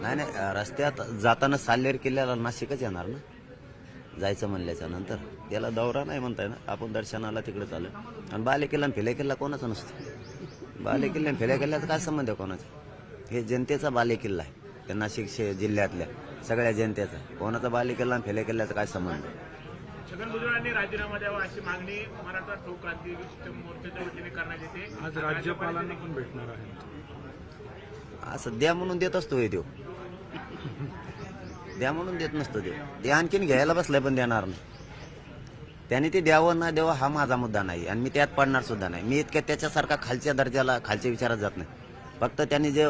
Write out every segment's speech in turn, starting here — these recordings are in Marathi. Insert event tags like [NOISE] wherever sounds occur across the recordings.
नाही नाही रस्त्यात जाताना साल्हेर किल्ल्याला नाशिकच येणार ना? जायचं म्हणल्याच्या नंतर. याला दौरा नाही म्हणताय ना? आपण दर्शनाला तिकडे चालू. आणि बाले किल्ला आणि फिले किल्ला कोणाचा नसतो? बाले किल्ला आणि फिले किल्ल्याचा काय संबंध आहे कोणाचा? हे जनतेचा बाले किल्ला आहे. त्या नाशिक शे- जिल्ह्यातल्या सगळ्या जनतेचा. कोणाचा बाले किल्ला आणि फिले किल्ल्याचा काय संबंध आहे? छगन भुजबळांनी राजीनामा द्यावा अशी मागणी मराठा ठोक क्रांती मोर्चाच्या वतीने करण्यात येते. आज राज्यपालांना पण भेटणार आहे. असं द्या म्हणून देत असतो हे देव. द्या म्हणून देत नसतो देव ते आणखीन घ्यायला बसलंय पण देणार नाही. त्याने ते द्यावं ना द्यावं हा माझा मुद्दा नाही आणि मी त्यात पडणार सुद्धा नाही. मी इतक्या त्याच्यासारखा खालच्या दर्जाला खालच्या विचारात जात नाही. फक्त त्यांनी जे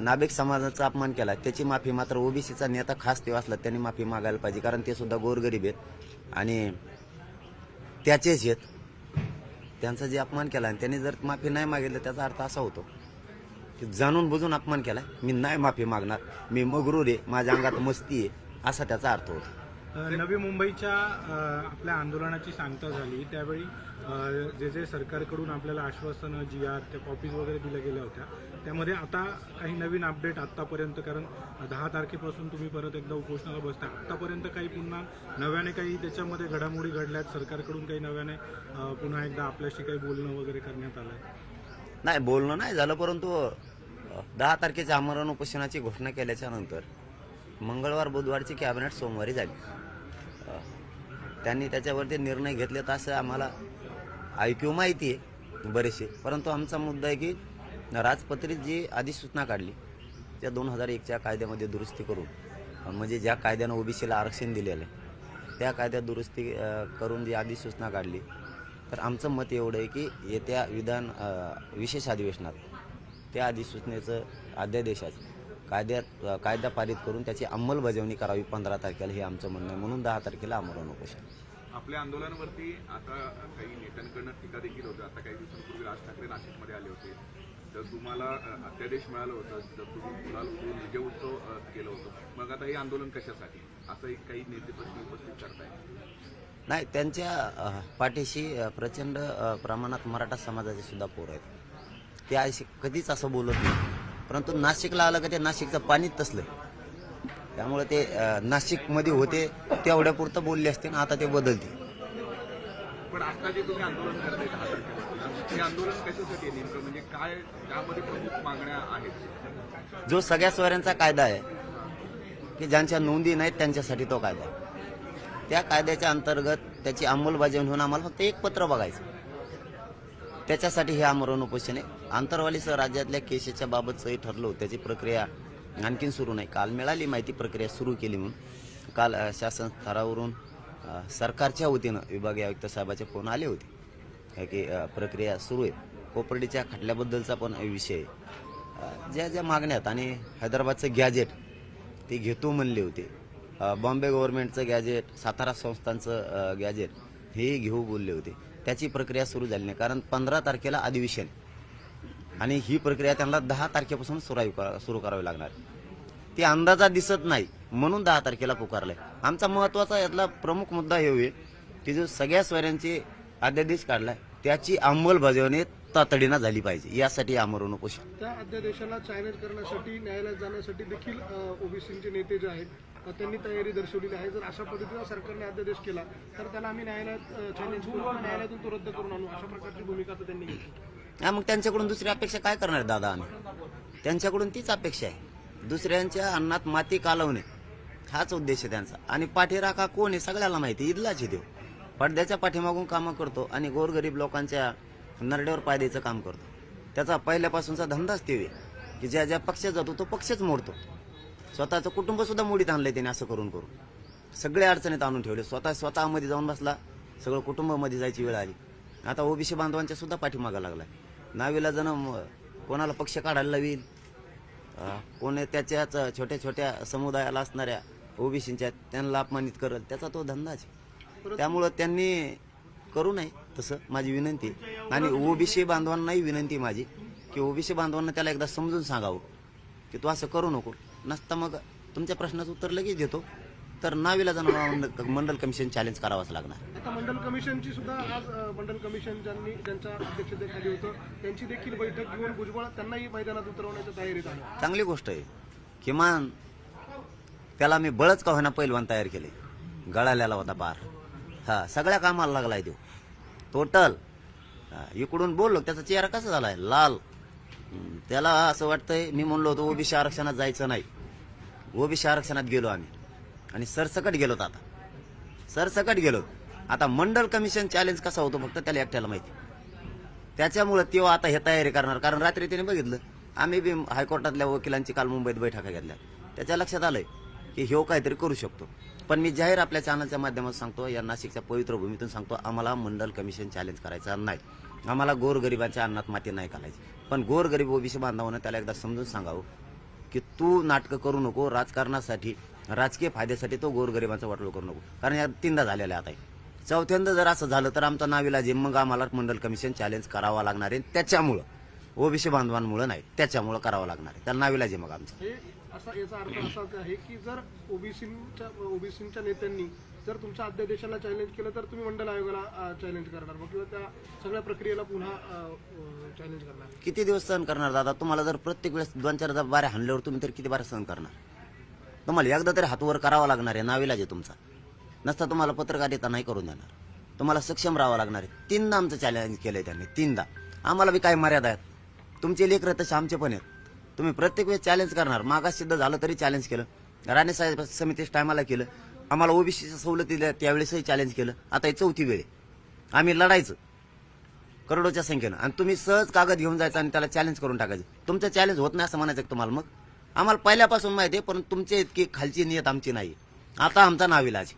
नाभिक समाजाचा अपमान केला त्याची माफी मात्र ओबीसीचा नेता खास तेव्हा असला त्यांनी माफी मागायला पाहिजे कारण ते सुद्धा गोरगरीब आहेत. आणि त्याचेच आहेत. त्यांचा जे अपमान केला आणि त्यांनी जर माफी नाही मागितलं त्याचा अर्थ असा होतो की जाणून बुजून अपमान केलाय? मी नाही माफी मागणार. मी मगरूर आहे. माझ्या अंगात मस्ती आहे. असा त्याचा अर्थ होतो. नवी मुंबईच्या अ, आपल्या आंदोलनाची सांगता झाली. त्यावेळी अ, जे जे सरकारकडून आपल्याला आश्वासनं जी आर त्या कॉपीज वगैरे दिल्या गेल्या होत्या. त्यामध्ये आता काही नवीन अपडेट आतापर्यंत कारण दहा तारखेपासून तुम्ही परत एकदा उपोषणाला बसता. आतापर्यंत काही पुन्हा नव्याने काही त्याच्यामध्ये घडामोडी घडल्यात. सरकारकडून काही नव्याने अ, पुन्हा एकदा आपल्याशी काही बोलणं वगैरे करण्यात आलंय? नाही बोलणं नाही झालं परंतु दहा तारखेच्या आमरण उपोषणाची घोषणा केल्याच्यानंतर मंगळवार बुधवारची कॅबिनेट सोमवारी झाली. त्यांनी त्याच्यावरती निर्णय घेतले तर असं आम्हाला ऐकू माहिती आहे बरेचसे. परंतु आमचा मुद्दा आहे की राजपत्रित जी अधिसूचना काढली त्या दोन हजार एकच्या कायद्यामध्ये दुरुस्ती करून म्हणजे ज्या कायद्यानं ओबीसीला आरक्षण दिलेलं आहे त्या कायद्यात दुरुस्ती करून जी अधिसूचना काढली तर आमचं मत एवढं आहे की येत्या विधान विशेष अधिवेशनात त्या अधिसूचनेचं अध्यादेशाचं कायद्यात कायदा पारित करून त्याची अंमलबजावणी करावी पंधरा तारखेला हे आमचं म्हणणं आहे. म्हणून दहा तारखेला आमरण उपोषण आपल्या आंदोलनावरती आता काही नेत्यांकडनं टीका देखील होतं. आता काही दिवसांपूर्वी राज ठाकरे नाशिकमध्ये आले होते. तर तुम्हाला अध्यादेश मिळालं होतं. तर तुम्ही गुलाल उडवून विजय उत्सव केलं होतं. मग आता हे आंदोलन कशासाठी? असं एक काही नेते प्रश्न उपस्थित करताय? नाही त्यांच्या पाठीशी प्रचंड प्रमाणात मराठा समाजाचे सुद्धा पोर आहेत. ते अशी कधीच असं बोलत नाही. परंतु नाशिकला आलं का ते नाशिकचं पाणीच तसलं त्यामुळे ते नाशिकमध्ये होते तेवढ्यापुरतं बोलले असते ना आता ते बदलते. पण आता जे तुम्ही आंदोलन करताय दहा तारखेपासून आंदोलन कशासाठी आहे नेमकं? म्हणजे काय त्यामध्ये प्रमुख मागण्या आहेत? जो सगळ्या स्वऱ्यांचा कायदा आहे की ज्यांच्या नोंदी नाहीत त्यांच्यासाठी तो कायदा आहे. त्या कायद्याच्या अंतर्गत त्याची अंमलबजावणी होऊन आम्हाला फक्त एक पत्र बघायचं. त्याच्यासाठी हे आमरण उपोषण आहे. आंतरवालीसह राज्यातल्या केसेसच्या बाबतचंही ठरलं होतं. त्याची प्रक्रिया आणखीन सुरू नाही. काल मिळाली माहिती प्रक्रिया सुरू केली म्हणून. काल शासन स्तरावरून सरकारच्या वतीनं विभागीय आयुक्त साहेबाचे फोन आले होते. हे की प्रक्रिया सुरू आहे. कोपर्डीच्या खटल्याबद्दलचा पण विषय ज्या ज्या मागण्यात आणि हैदराबादचं गॅजेट ते घेतो म्हणले होते. बॉम्बे गव्हर्नमेंटचं गॅजेट सातारा संस्थांचं गॅजेट हे घेऊ बोलले होते. त्याची प्रक्रिया सुरू झाली नाही. कारण पंधरा तारखेला अधिवेशन आणि ही प्रक्रिया त्यांना दहा तारखेपासून सुरू सुरू करावी लागणार. ती अंदाजा दिसत नाही म्हणून दहा तारखेला पुकारलंय. आमचा महत्त्वाचा यातला प्रमुख मुद्दा हे होईल की जो सगळ्या स्वरांची अध्यादेश काढलाय त्याची अंमलबजावणी तातडीनं झाली पाहिजे. यासाठी आमरण उपोषण. त्या अध्यादेशाला चॅलेंज करण्यासाठी न्यायालयात जाण्यासाठी देखील ओबीसीचे नेते जे आहेत त्यांनी तयारी दर्शवलेली आहे. जर अशा पद्धतीनं सरकारने अध्यादेश केला तर त्याला आम्ही न्यायालयात चॅलेंज करू न्यायालयातून तो रद्द करून आणू. अशा प्रकारची भूमिका त्यांनी घेतली. हा मग त्यांच्याकडून दुसरी अपेक्षा काय करणार दादा आम्ही? त्यांच्याकडून तीच अपेक्षा आहे. दुसऱ्यांच्या अन्नात माती कालवणे. हाच उद्देश आहे त्यांचा. आणि पाठीराखा कोण आहे सगळ्याला माहिती ईदलाची देव पडद्याच्या पाठीमागून कामं करतो आणि गोरगरीब लोकांच्या नरड्यावर पायद्याचं काम करतो. त्याचा पहिल्यापासूनचा धंदाच ते आहे की ज्या ज्या पक्षात जातो तो पक्षच मोडतो. स्वतःचं कुटुंब सुद्धा मोडीत आणलंय त्याने असं करून करून. सगळे अडचणीत आणून ठेवले. स्वतः स्वतःमध्ये जाऊन बसला. सगळं कुटुंबामध्ये जायची वेळ आली. आता ओबीसी बांधवांच्या सुद्धा पाठीमागा लागलाय. नावीला जण कोणाला पक्ष काढायला लावील कोण त्याच्याच छोट्या छोट्या समुदायाला असणाऱ्या ओबीसीच्या त्यांना अपमानित करल. त्याचा तो धंदाच त्यामुळं त्यांनी करू नये तसं माझी विनंती. आणि ओबीसी बांधवांनाही विनंती माझी की ओबीसी बांधवांना त्याला एकदा समजून सांगावं की तू असं करू नको. नसता मग तुमच्या प्रश्नाचं उत्तर लगेच देतो. तर नावीला जाणं मंडल कमिशन चॅलेंज करावंच लागणार. आता मंडल कमिशनची सुद्धा आज अ, मंडल कमिशन ज्यांनी ज्यांच्या अध्यक्षतेखाली होतं त्यांची देखील बैठक घेऊन भुजबळ त्यांनाही मैदानात उतरवण्याच्या तयारीत आहे. चांगली गोष्ट आहे. किमान त्याला मी बळच का होईना पैलवान तयार केले. गळालेला होता पार. हा सगळ्या कामाला लागलाय तो. टोटल इकडून बोललो त्याचा चेहरा कसा झालाय? लाल. त्याला असं वाटतंय मी म्हणलो होतो ओबीसी आरक्षणात जायचं नाही. ओबीसी आरक्षणात गेलो आम्ही. आणि सरसकट गेलोत आता. सरसकट गेलो आता मंडल कमिशन चॅलेंज कसा होतो फक्त त्याला एकट्याला माहिती. त्याच्यामुळं तेव्हा आता हे तयारी करणार. कारण रात्री त्याने बघितलं आम्ही बी हायकोर्टातल्या वकिलांची काल मुंबईत बैठका घेतल्या. त्याच्या लक्षात आलंय की ह्यो काहीतरी करू शकतो. पण मी जाहीर आपल्या चॅनलच्या माध्यमातून सांगतो या नाशिकच्या पवित्र भूमीतून सांगतो आम्हाला मंडल कमिशन चॅलेंज करायचा नाही. आम्हाला गोरगरिबांच्या अन्नात माती नाही घालायची. पण गोरगरीब ओबीसी बांधवानं त्याला एकदा समजून सांगावं की तू नाटकं करू नको राजकारणासाठी राजकीय फायद्यासाठी तो गोरगरिबांचा वाटोळ करू नको. कारण या तीनदा झालेला आहे आता. चौथ्यांदा जर असं झालं तर आमचा नाविलाज मग आम्हाला मंडल कमिशन चॅलेंज करावा लागणार आहे. त्याच्यामुळं ओबीसी बांधवांमुळे नाही त्याच्यामुळं करावं लागणार आहे. त्याला नाविलाज मग आमचं. असा याचा अर्थ असा आहे की जर ओबीसीच्या ओबीसीच्या नेत्यांनी जर तुमच्या अध्यादेशाला चॅलेंज केलं तर तुम्ही मंडल आयोगाला चॅलेंज करणार मग किंवा त्या सगळ्या प्रक्रियेला पुन्हा चॅलेंज करणार. किती दिवस सहन करणार दादा? तुम्हाला जर प्रत्येक वेळेस दोन चार बाऱ्या हाणल्यावर तुम्ही तर किती बाऱ्या सहन करणार? तुम्हाला एकदा तरी हातवर करावा लागणार आहे नाविलाज आहे तुमचा. नसता तुम्हाला पत्रकारिता नाही करून देणार. तुम्हाला सक्षम राहावं लागणार आहे. तीनदा आमचं चॅलेंज केलंय त्यांनी तीनदा. आम्हाला बी काय मर्यादा आहेत. तुमचे लेकर तसे आमचे पण आहेत. तुम्ही प्रत्येक वेळेस चॅलेंज करणार. मागास सिद्ध झालं तरी चॅलेंज केलं. राणे साहेब समितीच्या टायमाला केलं. आम्हाला ओबीसीच्या सवलती दिल्या त्यावेळेसही चॅलेंज केलं. आता ही चौथी वेळ आम्ही लढायचं. करोडोच्या संख्येनं. आणि तुम्ही सहज कागद घेऊन जायचं आणि त्याला चॅलेंज करून टाकायचं. तुमचं चॅलेंज होत नाही असं म्हणायचं तुम्हाला मग? आम्हाला पहिल्यापासून माहिती आहे पण तुमच्या इतकी खालची नियत आमची नाही. आता आमचा नाविलाज.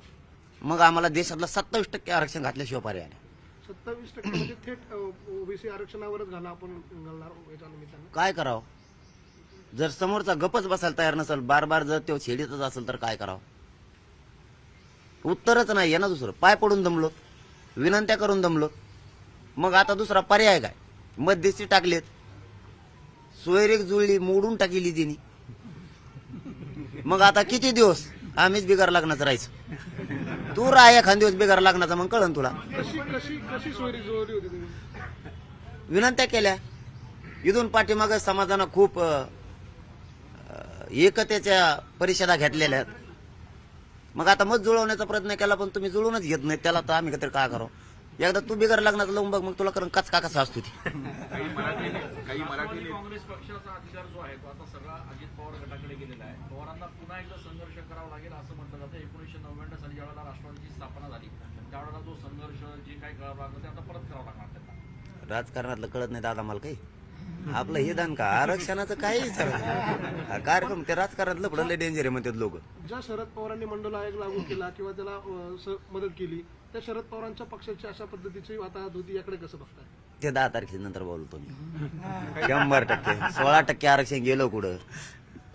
मग आम्हाला देशातलं सत्तावीस टक्के आरक्षण घातल्याशिवाय पर्याय नाही. सत्तावीस टक्के म्हणजे थेट ओबीसी आरक्षणावरच घाला आपण घालणार याच्या निमित्तानं? काय करावं? जर समोरचा गपच बसायला तयार नसेल बार बार जर तो छेडीतच असेल तर काय करावं? उत्तरच नाही आहे ना दुसरं. पाय पडून दमलो विनंत्या करून दमलो. मग आता दुसरा पर्याय काय? मध्यस्थी टाकलेत. सोयरेक जुळली मोडून टाकली तिने. मग आता किती दिवस? आम्हीच बिगार लागण्याचं राहायचं. तू राह एखाद दिवस बिगार लागण्याचा मग कळन तुला. विनंत्या केल्या. इथून पाठीमाग समाजानं खूप एकतेच्या परिषदा घेतलेल्या आहेत. मग आता मत जुळवण्याचा प्रयत्न केला पण तुम्ही जुळवूनच घेत नाही त्याला तर आम्ही काहीतरी काय करावं? एकदा तू बिगर लग्नाचं लावून बघ मग तुला करून कचका कसा असतो ती. काही मराठी काही मराठी नेते- काँग्रेस पक्षाचा अधिकार जो आहे तो आता सगळा अजित पवार गटाकडे गेलेला आहे. पवारांना पुन्हा एकदा संघर्ष करावा लागेल असं म्हटलं जातं. एकोणीसशे नव्याण्णव साली ज्यावेळेला राष्ट्रवादीची स्थापना झाली त्यावेळेला जो संघर्ष जे काही करावं लागलं ते आता परत करावं लागणार त्यांना. राजकारणातलं कळत नाही दादा मला काही. आपलं हे दान का? आरक्षणाचं काही विचारायचं हा कार्यक्रम ते राजकारणातलं पडलं डेंजर आहे म्हणतात लोक. ज्या शरद पवारांनी मंडल आयोग लागू केला किंवा त्याला मदत केली त्या शरद पवारांच्या पक्षाची अशा पद्धतीची वाताहत होती याकडे कसं बघताय? ते दहा तारखेनंतर बोलतो मी. शंभर टक्के. सोळा टक्के आरक्षण गेलो कुठं?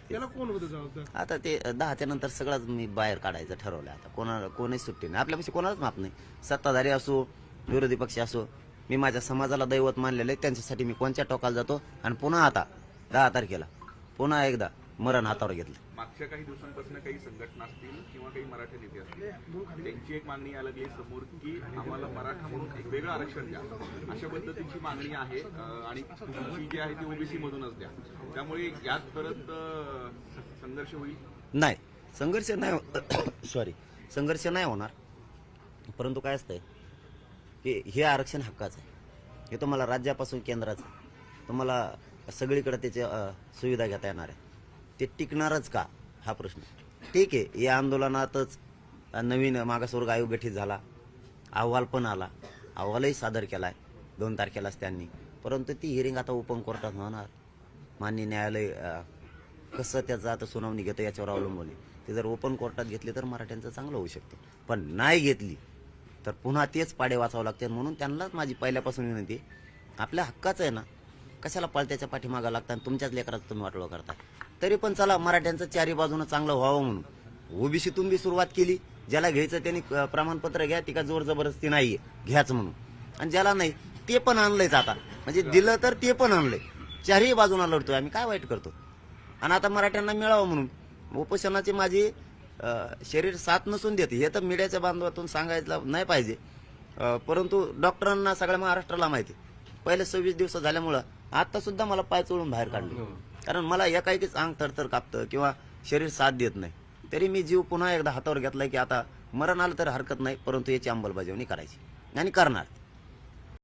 त्याला कोण होतं आता ते दहाच्या नंतर सगळंच मी बाहेर काढायचं ठरवलं आता. कोणा कोणीच सुट्टी नाही. आपल्यापेक्षा कोणालाच माफ नाही. सत्ताधारी असो विरोधी पक्ष असो मी माझ्या समाजाला दैवत मानलेलं आहे. त्यांच्यासाठी मी कोणत्या टोकाला जातो? आणि पुन्हा आता दहा तारखेला पुन्हा एकदा मरण हातावर घेतलं. मागच्या काही दिवसांपासून काही संघटना असतील किंवा काही मराठी नेते असतील त्यांची एक मागणी यायला लागली समोर की आम्हाला मराठा म्हणून एक वेगळं आरक्षण द्या. अशा पद्धतीची मागणी आहे आणि तुमची जी आहे ती ओबीसी मधूनच द्या. त्यामुळे यात परत संघर्ष होईल? नाही. संघर्ष नाही सॉरी [COUGHS] संघर्ष नाही होणार. परंतु काय असतंय की हे आरक्षण हक्काचं आहे. हे तुम्हाला राज्यापासून केंद्राचं तुम्हाला सगळीकडे त्याच्या सुविधा घेता येणार आहे. ते टिकणारच का? हा प्रश्न. ठीक आहे या आंदोलनातच नवीन मागासवर्ग आयोग गठीत झाला. अहवाल पण आला. अहवालही सादर केला आहे दोन तारखेलाच त्यांनी. परंतु ती हिअरिंग आता ओपन कोर्टात होणार. मान्य न्यायालय कसं त्याचं आता सुनावणी घेतं याच्यावर अवलंबून आहे. ते जर ओपन कोर्टात घेतली तर मराठ्यांचं चांगलं होऊ शकते. पण नाही घेतली तर पुन्हा तेच पाडे वाचावं लागते म्हणून त्यांनाच माझी पहिल्यापासून विनंती आपल्या हक्काचं आहे ना कशाला पळत्याच्या पाठीमागा लागतं आणि तुमच्याच लेकराचं तुम्ही वाटलं करता तरी पण चला मराठ्यांचं चारी बाजूनं चांगलं व्हावं म्हणून. ओबीसीतून बी सुरुवात केली ज्याला घ्यायचं त्यांनी प्रमाणपत्र घ्या ती का जोर जबरदस्ती नाहीये घ्याच म्हणून. आणि ज्याला नाही ते पण आणलंयच आता. म्हणजे दिलं तर ते पण आणलंय. चारही बाजूला लढतोय आम्ही काय वाईट करतो? आणि आता मराठ्यांना मिळावं म्हणून. उपोषणाची माझी शरीर साथ नसून देते हे तर मीडियाच्या बांधवातून सांगायला नाही पाहिजे. परंतु डॉक्टरांना सगळ्या महाराष्ट्राला माहिती. पहिले सव्वीस दिवस झाल्यामुळं आता सुद्धा मला पाय चोळून बाहेर काढले. कारण मला एकाएकीच अंग थरथर कापतं किंवा शरीर साथ देत नाही. तरी मी जीव पुन्हा एकदा हातावर घेतलाय की आता मरण आलं तर हरकत नाही परंतु याची अंमलबजावणी करायची. आणि करणार.